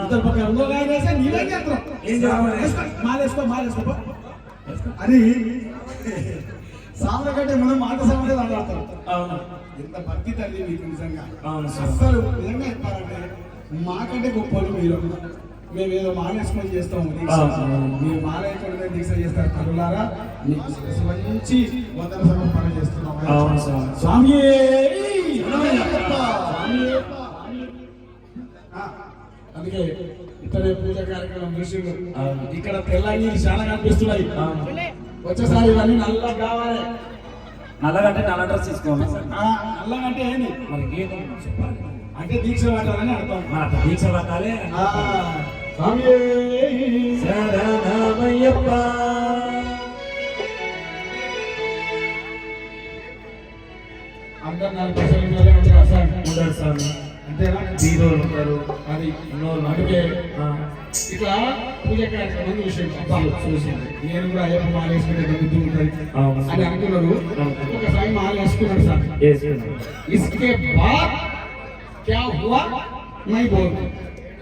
ఇతను మన ఇంకొక ఆయన వేసే నీవేం చేస్తున్నావు మాలేసుకో మాలేసుకో. అని సామెత కంటే మనం మాట సామెత ఇంత భక్తి తల్లి మీకు నిజంగా. అసలు నిజంగా చెప్పాలంటే మాకంటే గొప్పలు మీరు మేము ఏదో మాలేసుకొని చేస్తాము దీక్ష. మీరు మాలేసుకొని దీక్ష చేస్తారు తల్లులారా మీకు వంచి వందన సమర్పణ చేస్తున్నాం. స్వామి అందుకే ఇతరే పూజ కార్యక్రమం అవును. ఇక్కడ తెల్లంగి చాలా కనిపిస్తున్నాయి. వచ్చేసారి ఇవన్నీ నల్ల కావాలి నల్లగంటే నల్ల డ్రెస్ తీసుకోవాలి నల్లగంటే ఏంది మరి గీతం చెప్పాలి అంటే దీక్ష పట్టాలని అర్థం దీక్ష పట్టాలి శరణమయ్యప్ప అందరు నలభై సంవత్సరాలు సార్? ఉంటారు. అది ఉన్నోళ్ళు ఇట్లా చూసింది. నేను కూడా అయ్యప్ప మాల వేసుకుంటే దొరుకుతూ ఉంటుంది సార్. ఇస్కే బాద్ క్యా హువా? మై బోల్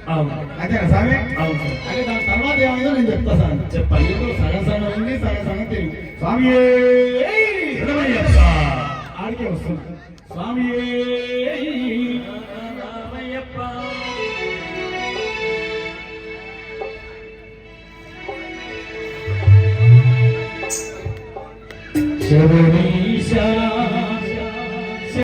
అంతేనా సార్ అవును సార్. అదే దాని తర్వాత ఏమైందో నేను చెప్తా సార్ చెప్పండి. ఏదో సగం సగం అయింది సగం సగం తెలియదు స్వామి ఆడికే వస్తుంది స్వామి శరణీశా